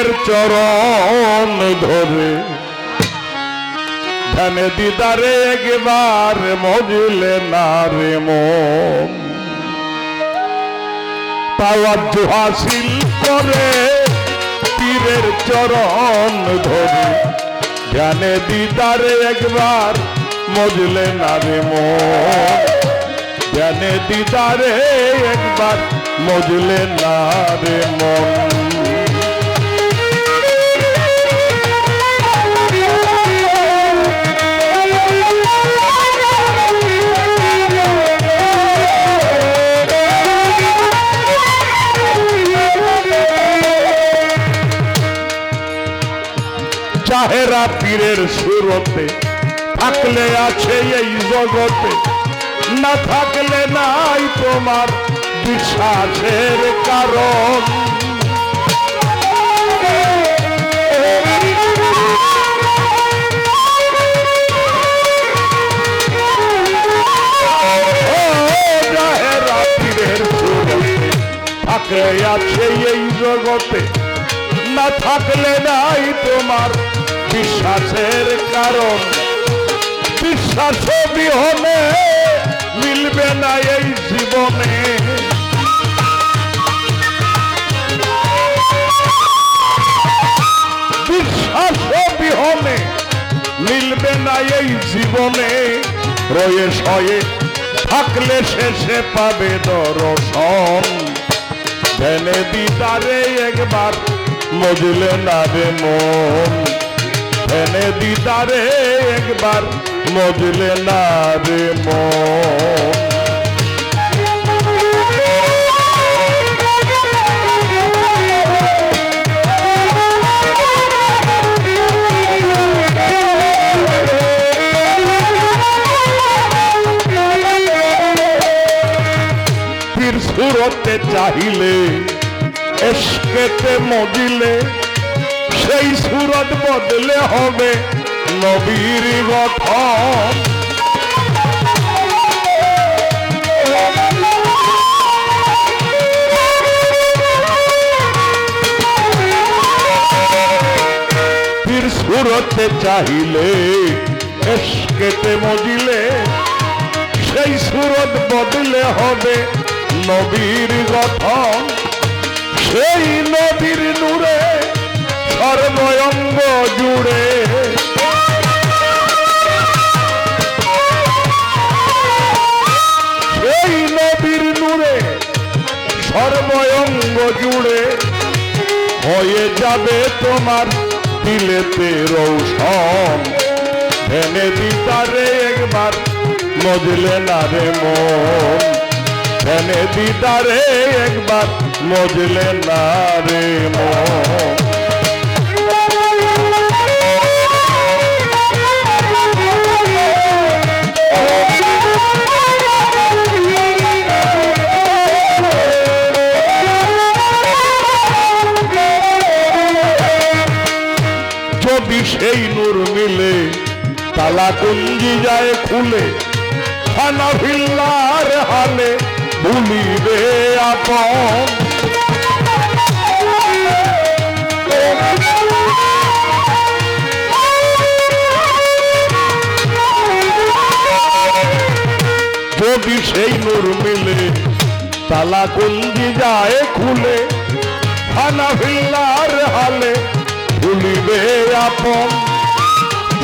পীরের চরণ ধরে। ধ্যানে দিদারে একবার মজিলে না রে মন। তাওয়াজ হাসিল করে পীরের চরণ ধরে। ধ্যানে দিদারে একবার মজলে না রে মন। ধ্যানে দিদারে একবার মজলে না রে মন। চাহেরা পীরের সুরতে, থাকলে আছে এই জগতে। না থাকলে নাই তোমার বিশ্বাসের কারণ। থাকলে আছে এই জগতে, না থাকলে নাই তোমার বিশ্বাসের কারণ। বিশ্বাস বিহনে মিলবে না এই জীবনে। বিশ্বাস বিহনে মিলবে না এই জীবনে। রয়ে শয়ে থাকলে শেষে পাবে দর্শন। ধ্যানে দিদারে একবার মজলে না রে মন। ধ্যানে দিদারে একবার মজলে না রে পীর সুরতে চাহিলে এসকেতে মজিলে সেই সুরত বদলে হবে নবীর গঠন সুরতে চাহিলে এসকেতে মজিলে, সেই সুরত বদলে হবে নবীর গঠন সেই নদীর সর্বঙ্গ জুড়ে। সেই নদীর নূরে সর্বঙ্গ জুড়ে। হয়ে যাবে তোমার দিলেতে রৌশন। ভেনে দিতারে একবার মজলে না রে মন। ভেনে দিতারে একবার মজলে না রে মন। তালা কুঞ্জি যায় খুলে খানা ভিল্লার হালে ভুলিবে আপন। যদি সেই নূর মিলে তালা কুঞ্জি যায় খুলে খানা ভিল্লার হালে ভুলিবে আপন।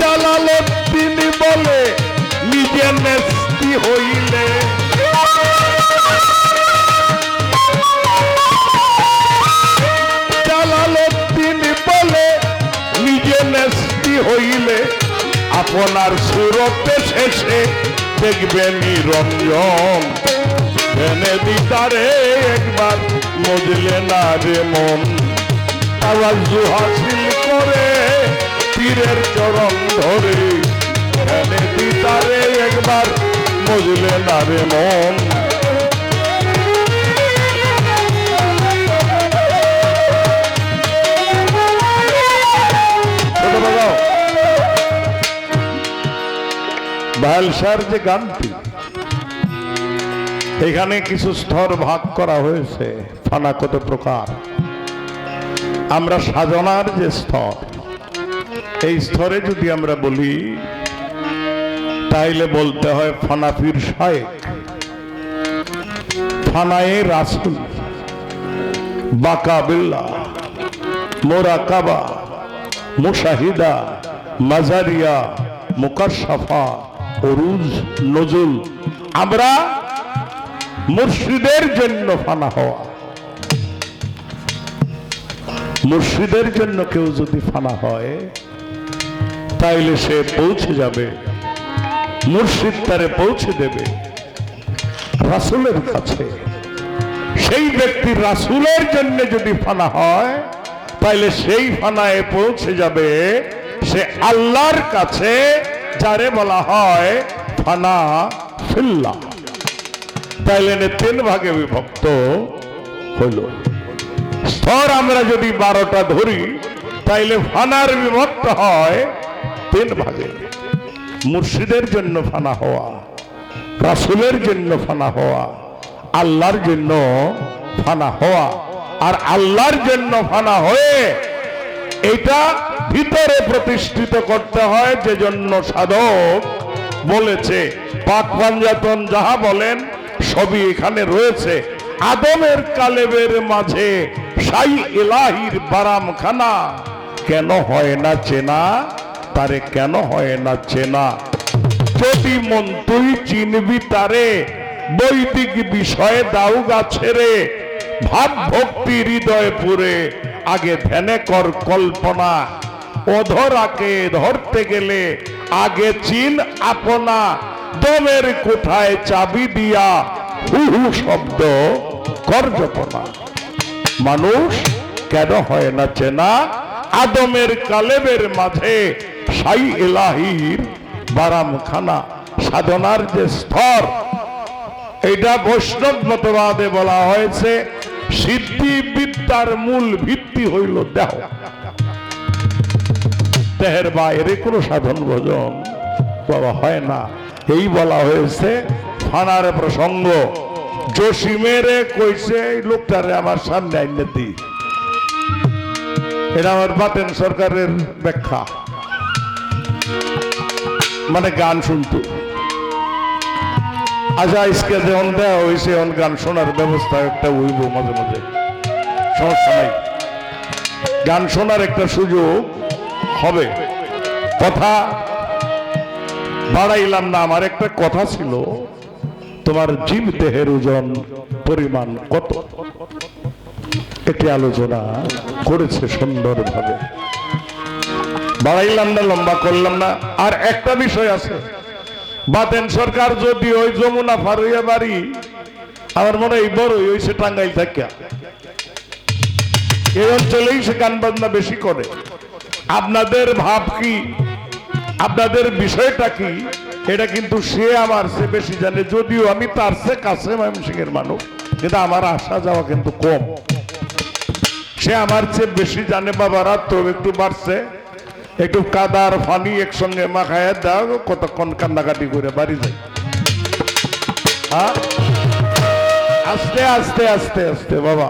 জালালুদ্দিন বলে নিজে নেস্তি হইলে। হইলে। আপনার সুরতে শেষে দেখবে নিরঞ্জন। ভেনে দিতারে একবার, মজলে না রে মন। আওয়াজ হাসিল করে, পীরের চরণ ধরে। ভেনে একবার মজলে না রে ছোট যে গানটি, এখানে কিছু স্তর ভাগ করা হয়েছে, ফানা কত প্রকার। আমরা সাধনার যে স্তর, এই স্তরে যদি আমরা বলি তাইলে বলতে হয় ফানাফির শায়েক ফানায়ে রাসুল। বাকা বিল্লা মোরাকাবা মুশাহিদা। মাজারিয়া। মুকাশাফা অরুজ নজুল। আমরা মুর্শিদের জন্য ফানা হওয়া। মুর্শিদের জন্য কেউ যদি ফানা হয়, তাইলে সে পৌঁছে যাবে। মুর্শিদ তারে পৌঁছে দেবে রাসুলের কাছে। সেই ব্যক্তি রাসুলের জন্য যদি ফানা হয়, তাইলে সেই ফানায় পৌঁছে যাবে সে আল্লাহর কাছে, যারে বলা হয় ফানা ফিল্লা। তাইলে তিন ভাগে বিভক্ত হইল। স্তর আমরা যদি বারোটা ধরি, তাইলে ফানার বিভক্ত হয় তিন ভাগে। মুর্শিদের জন্য ফানা হওয়া, রাসুলের জন্য ফানা হওয়া, আল্লাহর জন্য ফানা হওয়া আর আল্লাহর জন্য ফানা হয়ে এটা ভিতরে প্রতিষ্ঠিত করতে হয় যে জন্য সাধক বলেছে, পাক পাঞ্জাতন যাহা বলেন সবই এখানে রয়েছে। আদমের কালেবের মাঝে সাই এলাহির বারামখানা কেন হয় না চেনা? তারে কেন হয় না চেনা? যদি মন তুই চিনবি তারে, বৈদিক বিষয়ে দাউ গাছেরে ভাব ভক্তি হৃদয় পুরে, আগে ধ্যানে কর কল্পনা। অধরাকে ধরতে গেলে আগে চিন আপনা। দমের কোঠায় চাবি দিয়া হু হু শব্দ কর জপনা। মানুষ কেন হয় না চেনা? আদমের কালেবের মাঝে সাই এলাহির বারামখানা, সাধনার যে স্তর, এটা বৈষ্ণব মতবাদে বলা হয়েছে, সিদ্ধি বিদ্যার মূল ভিত্তি হইল দেহ। দেহের বাইরে কোনো সাধন ভোজন বাবা হয় না। এই বলা হয়েছে ফানার প্রসঙ্গ জসিমেরে কইছে, এই লোকটারে আমার সামনে আইনে দি। এটা আমার বাতেন সরকারের ব্যাখ্যা। মানে গান শুনতো। আচ্ছা আজকে যেমন দেওয়া হয়েছে এমন গান শোনার ব্যবস্থা একটা হইব মাঝে মাঝে। সমস্যা নাই। গান শোনার একটা সুযোগ হবে। কথা বাড়াইলাম না, আমার একটা কথা ছিল, তোমার জীব দেহের ওজন পরিমাণ কত? একটি আলোচনা করেছে সুন্দরভাবে। বাড়াইলাম না, লম্বা করলাম না। আর একটা বিষয় আছে। বাতেন সরকার যদি ওই যমুনা ফারুইয়া বাড়ি, আমার মনে হয় বড়ই হয়েছে টাঙ্গাইল থাকিয়া এই অঞ্চলেই সে গান বাজনা বেশি করে। আপনাদের ভাব কি? আপনাদের বিষয়টা কি? এটা কিন্তু সে আমার সে বেশি জানে, যদিও আমি তার সে কাছে ময়মনসিংহের মানুষ, কিন্তু আমার আসা যাওয়া কিন্তু কম। সে আমার চেয়ে বেশি জানে, বাবারা তো একটু বাড়ছে। একটু কাদার ফানি একসঙ্গে মাখায় দাও, কতক্ষণ কান্নাকাটি করে বাড়ি যায় হ্যাঁ? আস্তে আস্তে আস্তে আস্তে, বাবা।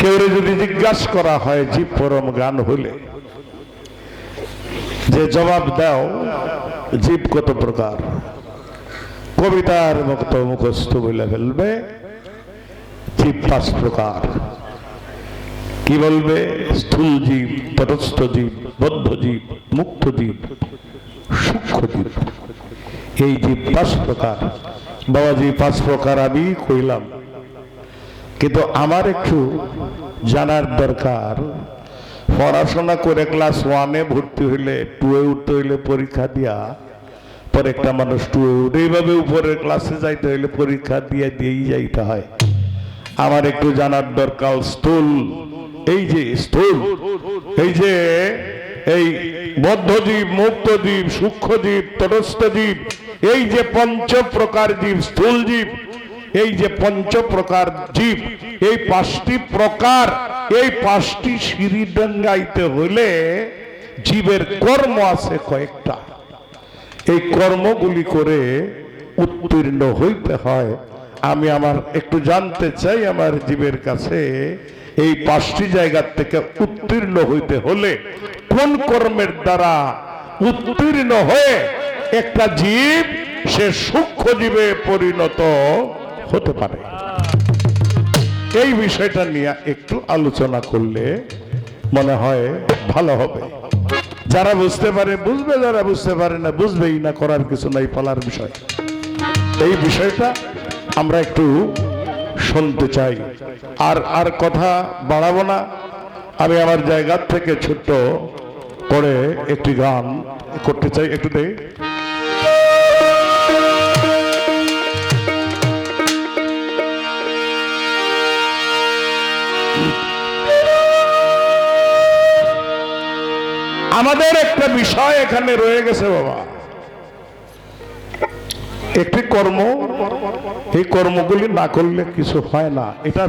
কেউ যদি জিজ্ঞাসা করা হয় জীব পরম গান হলে যে জবাব দাও, জীব কত প্রকার? কবিতার মুক্ত মুখস্থ বলে ফেলবে, জীব পাঁচ প্রকার। কি বলবে? স্থূল জীব, তটস্থ জীব, বদ্ধ জীব, মুক্ত জীব, সূক্ষ্ম জীব। এই জীব পাঁচ প্রকার। বাবাজি, পাঁচ প্রকার আমি কইলাম। কিন্তু আমার একটু জানার দরকার। পড়াশোনা করে ক্লাস ওয়ানে ভর্তি হইলে টুয়ে উঠতে হইলে পরীক্ষা দিয়া পরে একটা মানুষ টুয়ে উঠে এইভাবে উপরের ক্লাসে যাইতে হইলে পরীক্ষা দিয়ে দিয়েই যাইতে হয়। আমার একটু জানার দরকার, স্থূল। এই যে স্থূল, এই যে এই বদ্ধজীব মুক্তজীব সূক্ষ্মজীব তটস্থ জীব এই যে পঞ্চ প্রকার জীব স্থূল জীব এই যে পঞ্চ প্রকার জীব এই পাঁচটি প্রকার, এই পাঁচটি সিঁড়ি ডেঙ্গাইতে হলে জীবের কর্ম আছে কয়েকটা। এই কর্মগুলি করে উত্তীর্ণ হইতে হয় আমি আমার একটু জানতে চাই আমার জীবের কাছে এই পাঁচটি জায়গার থেকে উত্তীর্ণ হইতে হলে কোন কর্মের দ্বারা উত্তীর্ণ হয়ে একটা জীব সে সূক্ষ্ম জীবে পরিণত হতে পারে? এই বিষয়টা নিয়ে একটু আলোচনা করলে মনে হয় ভালো হবে। যারা বুঝতে পারে, বুঝবে, যারা বুঝতে পারে না, বুঝবেই না, করার কিছু নাই, ফলার বিষয়। এই বিষয়টা আমরা একটু শুনতে চাই। আর আর কথা বাড়াবো না। আমি আমার জায়গার থেকে ছোট্ট করে একটি গান করতে চাই। একটু দেই আমাদের একটা বিষয় এখানে রয়ে গেছে, বাবা। একটি কর্ম এই কর্মগুলি না করলে কিছু হয় না। এটা